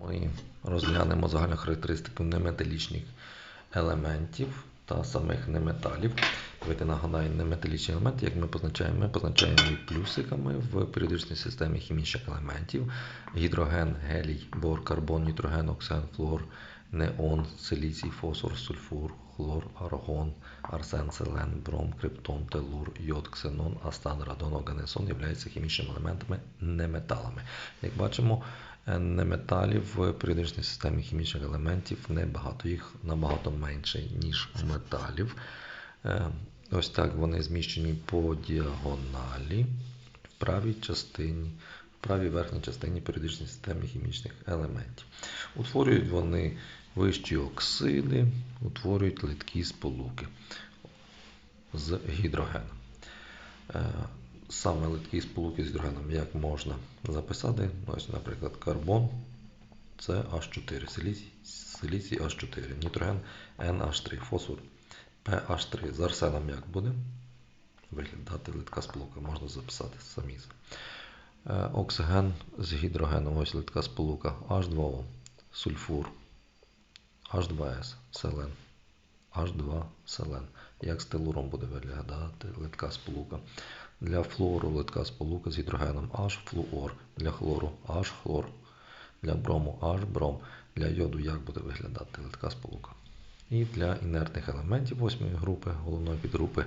Ми розглянемо загальну характеристику неметалічних елементів та самих неметалів. Давайте нагадаю, неметалічні елементи, як ми позначаємо, ми позначаємо їх плюсиками в періодичній системі хімічних елементів: гідроген, гелій, бор, карбон, нітроген, оксиген, флуор, неон, силіцій, фосфор, сульфур, хлор, аргон, арсен, селен, бром, криптон, телур, йод, ксенон, астан, радон, оганесон являються хімічними елементами неметалами. Як бачимо, неметалів в періодичній системі хімічних елементів небагато, їх набагато менше, ніж металів. Е, Ось так вони зміщені по діагоналі в правій частині, в правій верхній частині періодичної системи хімічних елементів. Утворюють вони вищі оксиди, утворюють литкі сполуки з гідрогеном. Саме литкі сполуки з гідрогеном як можна записати? Ось, наприклад, карбон це H4, силіцій, силіцій H4, нітроген NH3, фосфор PH3. З арсеном як буде? Виглядати литка сполука, можна записати самі. Е, Оксиген з гідрогеном, ось литка сполука H2O, сульфур, H2S, селен, H2 селен. Як з телуром буде виглядати литка сполука. Для флуору литка сполука з гідрогеном H флуор, для хлору H хлор, для брому H бром, для йоду як буде виглядати литка сполука. І для інертних елементів восьмої групи, головної підгрупи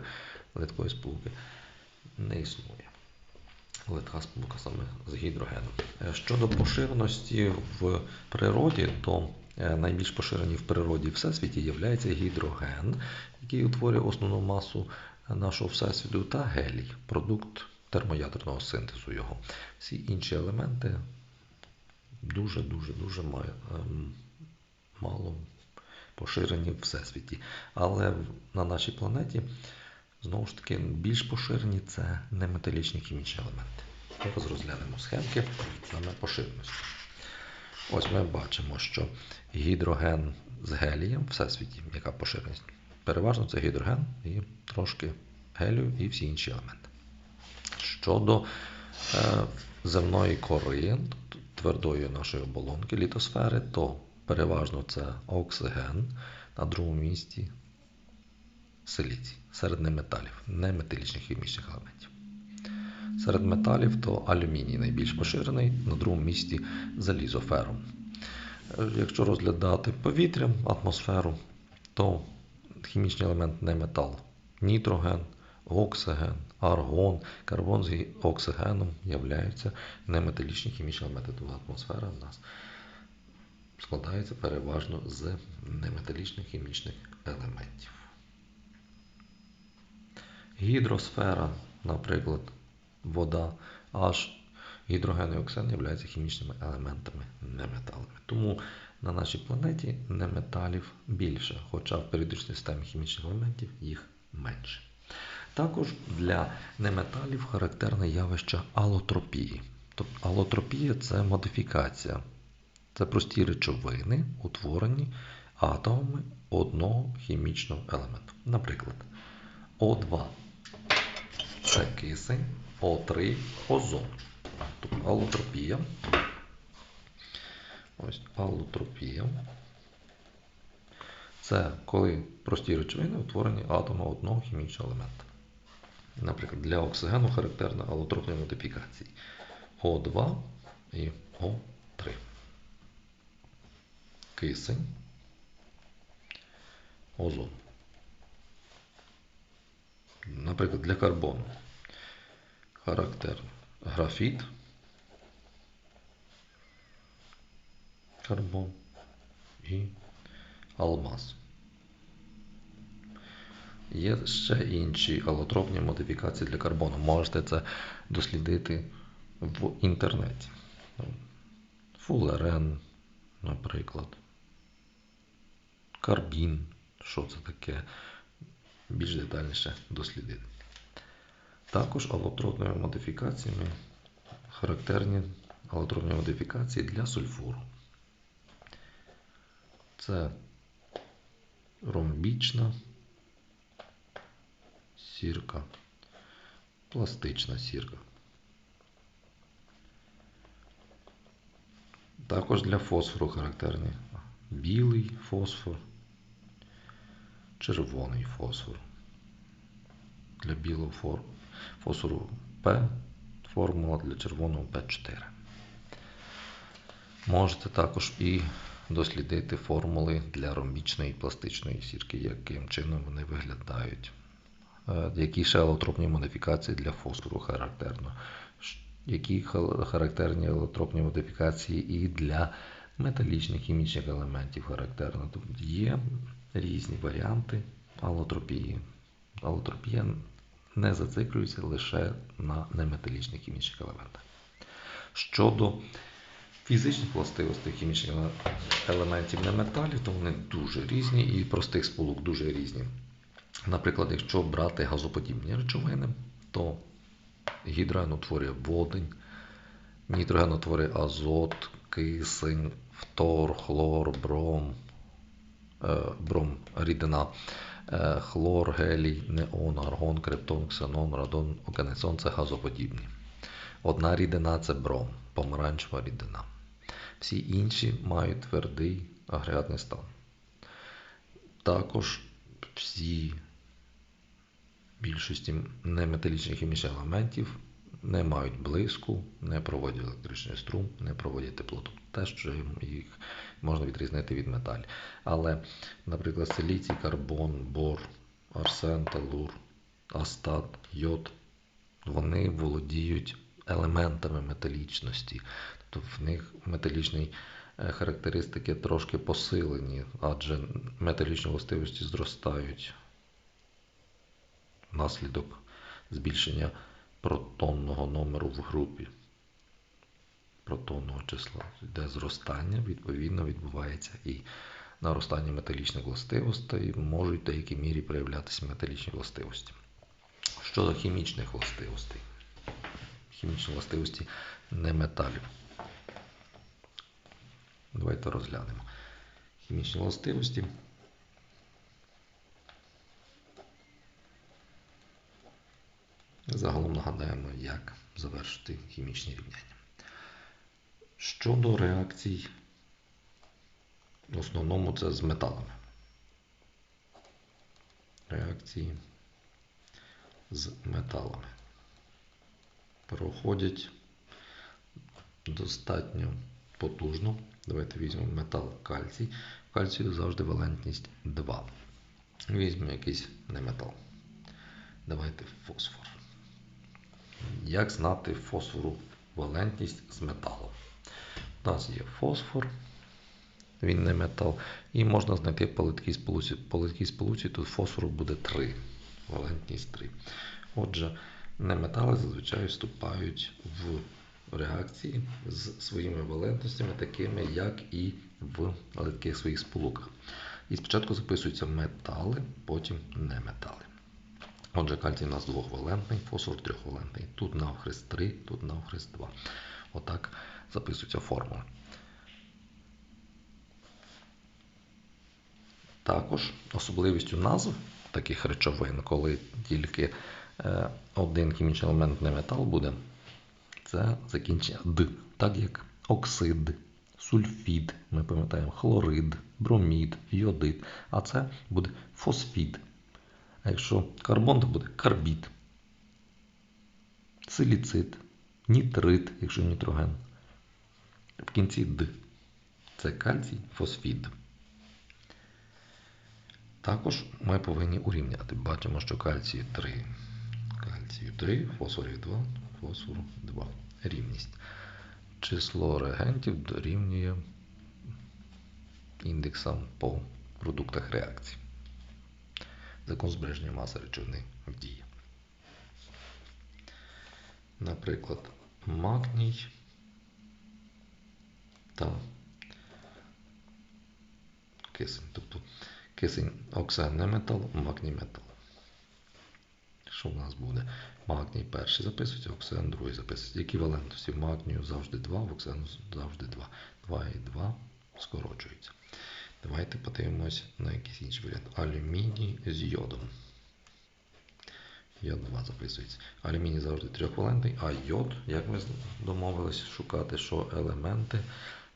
литкої сполуки не існує. Литка сполука саме з гідрогеном. Е, Щодо поширеності в природі, то е, найбільш поширені в природі всесвіті є гідроген, який утворює основну масу нашого всесвіту, та гелій, продукт термоядерного синтезу його. Всі інші елементи дуже-дуже дуже ем, мало поширені в всесвіті. Але на нашій планеті знову ж таки більш поширені це неметалічні хімічні елементи. Зараз розглянемо схемки саме поширеності. Ось ми бачимо, що гідроген з гелієм всесвіті, яка поширеність? Переважно це гідроген і трошки гелію і всі інші елементи. Щодо е, земної кори, твердої нашої оболонки, літосфери, то переважно це оксиген, на другому місці силіцій, серед неметалів, неметалічних хімічних елементів. Серед металів то алюміній найбільш поширений, на другому місці залізо ферум. Е, Якщо розглядати повітря, атмосферу, то хімічний елемент не метал. Нітроген, оксиген, аргон, карбон з оксигеном являються неметалічні хімічні елементи. Тому атмосфера в нас складається переважно з неметалічних хімічних елементів. Гідросфера, наприклад, вода, аж гідроген і оксиген являються хімічними елементами неметалами. Тому на нашій планеті неметалів більше, хоча в періодичній системі хімічних елементів їх менше. Також для неметалів характерне явище алотропії. Тобто алотропія це модифікація. Це прості речовини, утворені атомами одного хімічного елементу. Наприклад, О2 це кисень, О3 озон. Тобто алотропія. Ось алотропія. Це коли прості речовини утворені атомами одного хімічного елемента. Наприклад, для оксигену характерна алотропні модифікації О2 і О3. Кисень, озон. Наприклад, для карбону характерно графіт, карбон і алмаз. Є ще інші алотропні модифікації для карбону. Можете це дослідити в інтернеті. Фулерен, наприклад. Карбін. Що це таке? Більш детальніше дослідити. Також алотропними модифікаціями характерні алотропні модифікації для сульфуру. Це ромбічна сірка, пластична сірка. Також для фосфору характерні білий фосфор, червоний фосфор. Для білого фор- фосфору П формула для червоного П4. Можете також і дослідити формули для ромбічної і пластичної сірки, яким чином вони виглядають. Е, Які ще алотропні модифікації для фосфору характерно? Які характерні алотропні модифікації і для металічних хімічних елементів характерно? Тобто є різні варіанти алотропії. Алотропія не зациклюється лише на неметалічних хімічних елементах. Щодо фізичних властивостей хімічних еле- елементів неметалів, то вони дуже різні і простих сполук дуже різні. Наприклад, якщо брати газоподібні речовини, то гідроген утворює водень, нітроген утворює азот, кисень, фтор, хлор, бром, е, бром рідина, е, хлор, гелій, неон, аргон, криптон, ксенон, радон, оканесон це газоподібні. Одна рідина це бром, помаранчева рідина. Всі інші мають твердий агрегатний стан. Також всі більшості неметалічних хімічних елементів не мають блиску, не проводять електричний струм, не проводять теплоту. Те, що їх можна відрізнити від металів. Але, наприклад, силіцій, карбон, бор, арсен, телур, астат, йод, вони володіють елементами металічності. Тобто в них металічні е, характеристики трошки посилені, адже металічні властивості зростають внаслідок збільшення протонного номеру в групі. Протонного числа йде зростання, відповідно відбувається і наростання металічних властивостей, можуть в деякій мірі проявлятися металічні властивості. Щодо хімічних властивостей, хімічні властивості неметалів. Давайте розглянемо. Хімічні властивості. Загалом нагадаємо, як завершити хімічні рівняння. Щодо реакцій, в основному це з металами. Реакції з металами проходять достатньо потужно. Давайте візьмемо метал кальцій. В кальцію завжди валентність 2. Візьмемо якийсь неметал. Давайте фосфор. Як знати фосфору валентність з металом? У нас є фосфор, він не метал, і можна знайти палиткій сполуці. Палиткій сполуці тут фосфору буде 3, валентність 3. Отже, неметали зазвичай вступають в реакції з своїми валентностями, такими, як і в литких своїх сполуках. І спочатку записуються метали, потім неметали. Отже, кальцій у нас двохвалентний, фосфор трьохвалентний. Тут навхрест 3, тут навхрест 2. Отак записується формула. Також особливістю назв таких речовин, коли тільки е, один хімічний елемент не метал буде, це закінчення д, так як оксид, сульфід, ми пам'ятаємо, хлорид, бромід, йодид, а це буде фосфід. А якщо карбон, то буде карбід, силіцид, нітрит, якщо нітроген. В кінці Д. Це кальцій, фосфід. Також ми повинні урівняти. Бачимо, що кальцію 3. Кальцію 3, фосфорів 2, фосфору 2. Рівність. Число реагентів дорівнює індексам по продуктах реакції. Закон збереження маси речовини в дії. Наприклад, магній та кисень. Тобто кисень оксан не метал, магній метал. Що в нас буде? Магній перший записується, оксан другий записується. Які валентності? В магнію завжди 2, в оксану завжди 2. 2 і 2 скорочуються. Давайте подивимось на якийсь інший варіант. Алюміній з йодом. Йод 2 записується. Алюміній завжди трьохвалентний, а йод, як ми домовились шукати, що елементи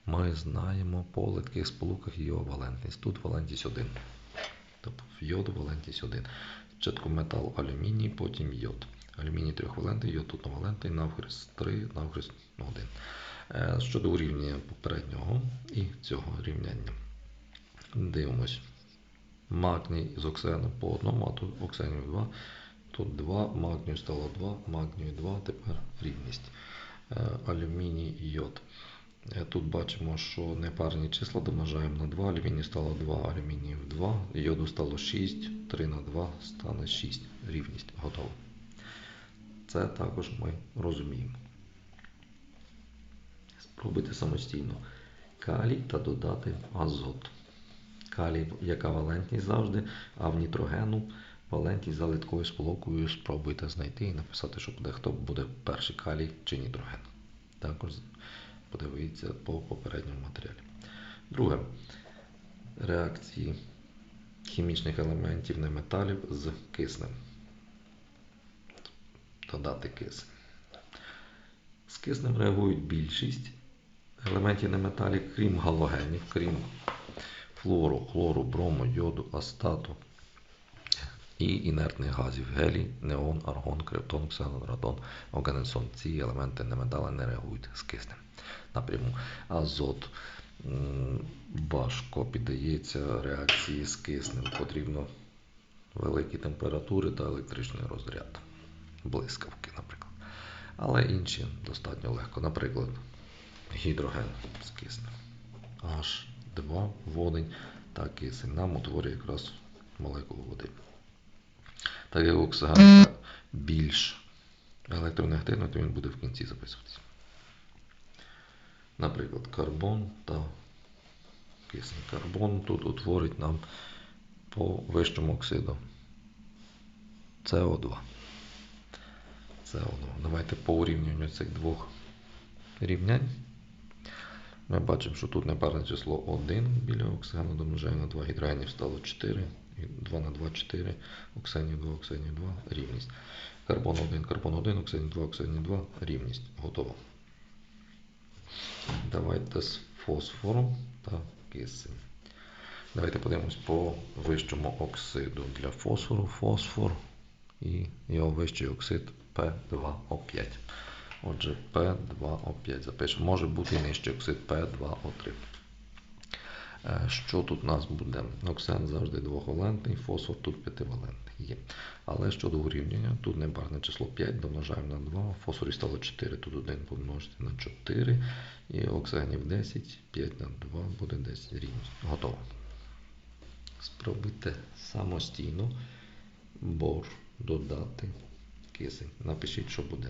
ми знаємо по литких сполуках його валентність. Тут валентність 1. Тобто в йоду валентність 1. Спочатку метал алюміній, потім йод. Алюміній трьохвалентний, йод одновалентний, навхрест 3, навхрест 1. Е, Щодо урівняння попереднього і цього рівняння. Дивимось. Магній з оксиgeну по одному, а тут оксигенів 2. Тут 2, магнію стало 2, магнію 2, тепер рівність. Е, Алюміній йод. Е, Тут бачимо, що непарні числа домножаємо на 2, алюмінію стало 2, алюмініїв 2, йоду стало 6, 3 на 2 стане 6. Рівність готова. Це також ми розуміємо. Спробуйте самостійно. Калій та додати азот. Калій, яка валентність завжди, а в нітрогену валентність за литкою сполукою спробуйте знайти і написати, що буде, хто буде перший калій чи нітроген. Також подивіться по попередньому матеріалі. Друге. Реакції хімічних елементів неметалів з киснем. Додати кисень. З киснем реагують більшість елементів неметалів, крім галогенів, крім флору, хлору, брому, йоду, астату і інертних газів гелій, неон, аргон, криптон, ксенон, радон, оганесон. Ці елементи неметали не реагують з киснем напряму. Азот важко піддається реакції з киснем. Потрібно великі температури та електричний розряд. Блискавки, наприклад. Але інші достатньо легко. Наприклад, гідроген з киснем. H2 водень та кисень. Нам утворює якраз молекулу води. Так як оксиген більш електронеактивний, то він буде в кінці записуватися. Наприклад, карбон та кисень. Карбон тут утворить нам по вищому оксиду СО2. СО2. Давайте по урівнянню цих двох рівнянь. Ми бачимо, що тут непарне число 1 біля оксигену домножаємо на 2 гідрогенів стало 4, 2 на 2 4, оксигенів 2, оксигенів 2, рівність. Карбон 1, карбон 1, оксигенів 2, оксигенів 2, рівність. Готово. Давайте з фосфором та кисень. Давайте подивимось по вищому оксиду. Для фосфору фосфор і його вищий оксид P2O5. Отже, P2O5 запишемо. Може бути нижчий оксид P2O3. Е, Що тут у нас буде? Оксен завжди двохвалентний, фосфор тут п'ятивалентний є. Але щодо урівняння, тут непарне число 5 домножаємо на 2, в фосфорі стало 4, тут 1 помножити на 4, і оксигенів 10, 5 на 2 буде 10 рівність. Готово. Спробуйте самостійно бор додати кисень. Напишіть, що буде.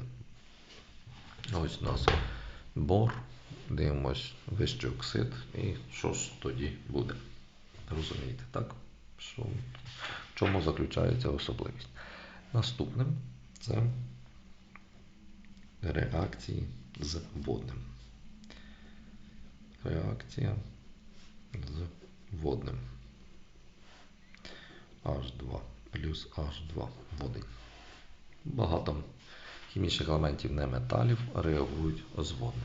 Ось у нас бор. Дивимось вищий оксид. І що ж тоді буде? Розумієте, так? Що, в чому заключається особливість? Наступним це реакції з водним. Реакція з водним. H2 плюс H2 водень. Багато хімічних елементів неметалів реагують з водним.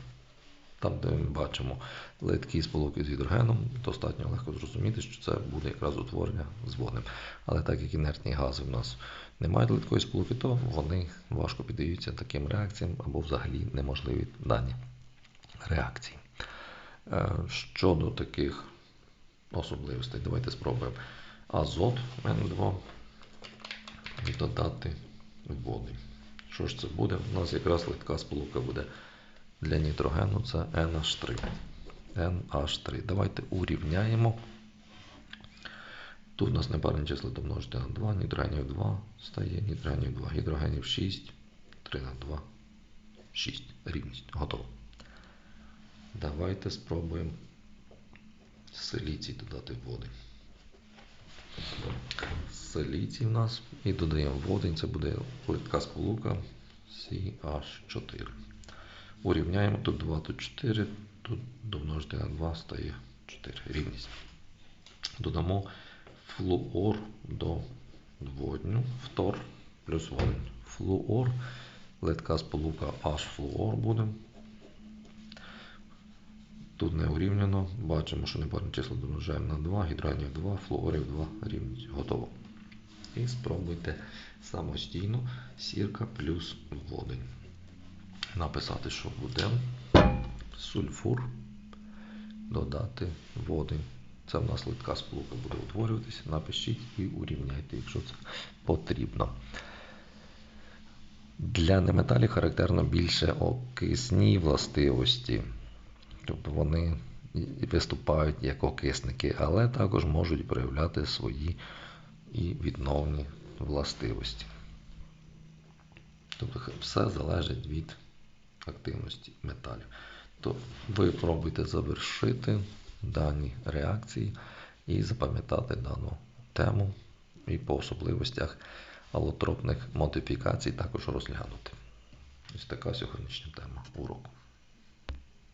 Там, де ми бачимо литкі сполуки з гідрогеном, достатньо легко зрозуміти, що це буде якраз утворення з водним. Але так як інертні гази в нас не мають литкої сполуки, то вони важко піддаються таким реакціям або взагалі неможливі дані реакції. Е, Щодо таких особливостей, давайте спробуємо азот N2 додати води. Що ж це буде? У нас якраз литка сполука буде для нітрогену, це NH3. NH3. Давайте урівняємо. Тут у нас непарні числа домножити на 2, нітрогенів 2 стає, нітрогенів 2, гідрогенів 6, 3 на 2, 6. Рівність. Готово. Давайте спробуємо силіцій додати води. Силіцій в нас і додаємо водень, це буде литка сполука CH4. Урівняємо тут 2, тут 4, тут домножити на 2 стає 4. Рівність. Додамо флуор до водню, фтор плюс водень. Флуор, литка сполука H флуор буде. Тут не урівняно. Бачимо, що непарне число домножаємо на 2, гідрогенів 2, флуорів 2 рівність. Готово. І спробуйте самостійно сірка плюс водень. Написати, що буде сульфур додати водень. Це в нас литка сполука буде утворюватися. Напишіть і урівняйте, якщо це потрібно. Для неметалів характерно більше окисні властивості. Тобто вони виступають як окисники, але також можуть проявляти свої і відновні властивості. Тобто все залежить від активності металів. То ви пробуйте завершити дані реакції і запам'ятати дану тему і по особливостях алотропних модифікацій також розглянути. Ось така сьогоднішня тема уроку.